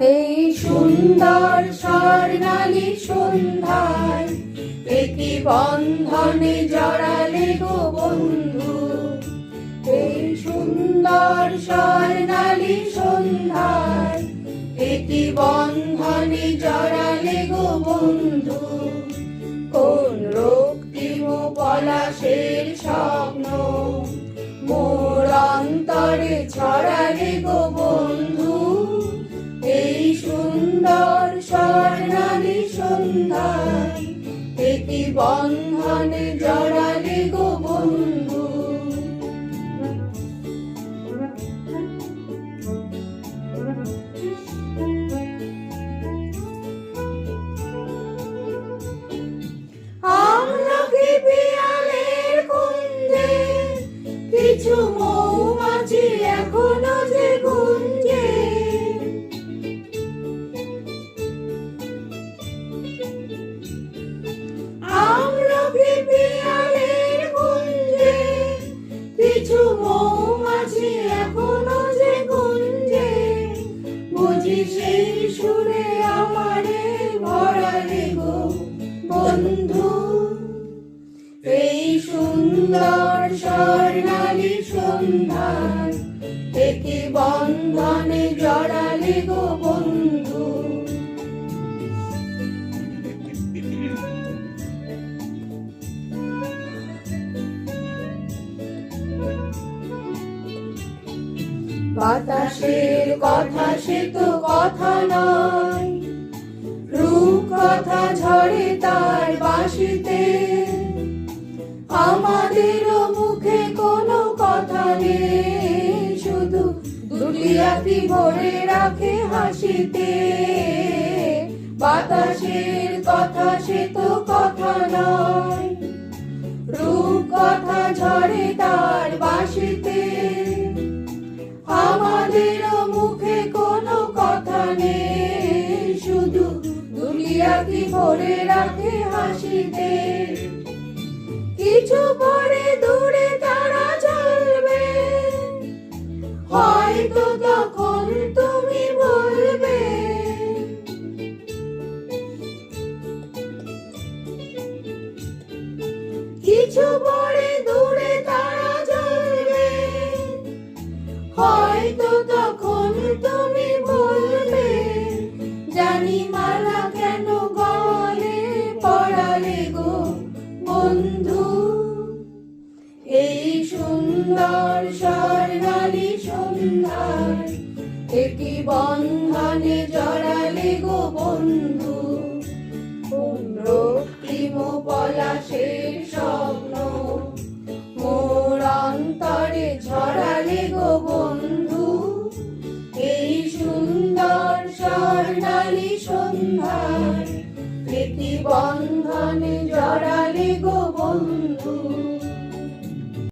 এই সুন্দর স্বর্ণালী সন্ধ্যায় একই বন্ধনে জড়ালে গো বন্ধু। এই সুন্দর স্বর্ণালী সন্ধ্যায় একই বন্ধনে জড়ালে গো বন্ধু। অন্তরে ছড়ালে গো বন্ধু এই সুন্দর স্বর্ণালী সন্ধ্যায় এটি বন্ধনে জড়ালে গো সুন্দর স্বর্ণালী সন্ধ্যায় একে বন্ধনে জড়ালে গো বন্ধু। বাতাসের কথা সে তো কথা নয়। রূপ কথা ঝরে তার বাঁশিতে আমাদেরও মুখে কোনো কথা নেই, শুধু আঁখি ভরে রাখে হাসিতে। বাতাসের কথা সে তো কথা নয়, রূপ কথা ঝরে তার বাঁশিতে আমাদেরও মুখে কোনো কথা নেই, শুধু দুলিয়া কি ভরে রাখে হাসিতে। কিছু পরে দূরে তারা চলবে। হয়তো তখন তুমি বলবে কিছু পরে বন্ধু, এই সুন্দর স্বর্ণালী সন্ধ্যায় একই বন্ধনে জড়ালে গো বন্ধু। রক্তিম পলাশের স্বপ্ন, মোর অন্তরে ছড়ালে গো বন্ধু।